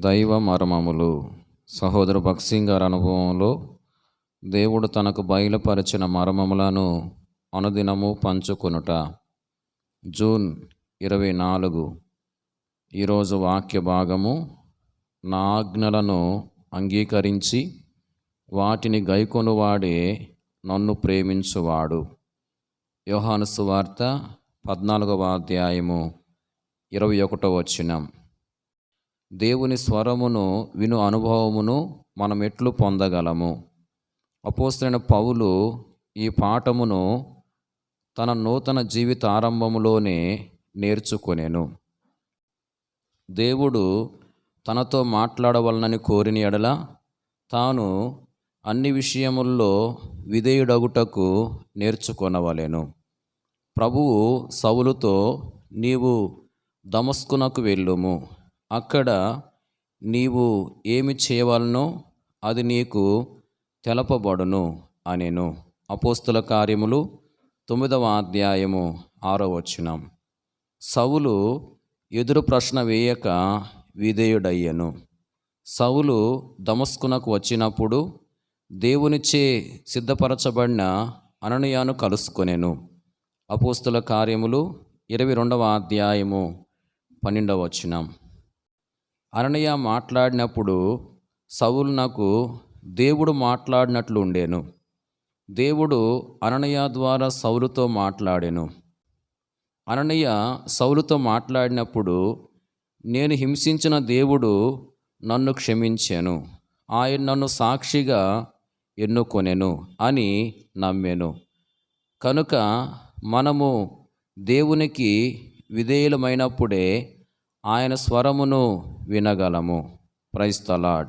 దైవ మర్మములు. సహోదర భక్సింగ్ గారి అనుభవంలో దేవుడు తనకు బయలుపరిచిన మర్మములను అనుదినము పంచుకొనుట. జూన్ ఇరవై నాలుగు. ఈరోజు వాక్య భాగము నా ఆజ్ఞలను అంగీకరించి వాటిని గైకొనువాడే నన్ను ప్రేమించువాడు. యోహాను సువార్త పద్నాలుగవ అధ్యాయము ఇరవై ఒకటో వచ్చినం దేవుని స్వరమును విను అనుభవమును మనం ఎట్లు పొందగలము. అపోస్తైన పౌలు ఈ పాఠమును తన నూతన జీవిత ఆరంభములోనే నేర్చుకొనెను. దేవుడు తనతో మాట్లాడవలనని కోరిన ఎడల తాను అన్ని విషయముల్లో విధేయుడగుటకు నేర్చుకొనవలెను. ప్రభువు సవులుతో నీవు దమస్కునకు వెళ్ళుము. అక్కడ నీవు ఏమి చేయవలనో అది నీకు తెలపబడును అనేను. అపోస్తుల కార్యములు తొమ్మిదవ అధ్యాయము ఆరో వచనం. సవులు ఎదురు ప్రశ్న వేయక విధేయుడయ్యను. సవులు దమస్కునకు వచ్చినప్పుడు దేవునిచే సిద్ధపరచబడిన అననయాను కలుసుకొనెను. అపోస్తుల కార్యములు ఇరవై రెండవ అధ్యాయము పన్నెండవ వచనం. అననయ మాట్లాడినప్పుడు సౌలు నాకు దేవుడు మాట్లాడినట్లు ఉండేను. దేవుడు అననయ ద్వారా సౌలుతో మాట్లాడెను. అననయ్య సౌలుతో మాట్లాడినప్పుడు నేను హింసించిన దేవుడు నన్ను క్షమించాను. ఆయన నన్ను సాక్షిగా ఎన్నుకొనెను అని నమ్మాను. కనుక మనము దేవునికి విధేయులమైనప్పుడే ఆయన స్వరమును వినగలము. ప్రైస్తలాడ్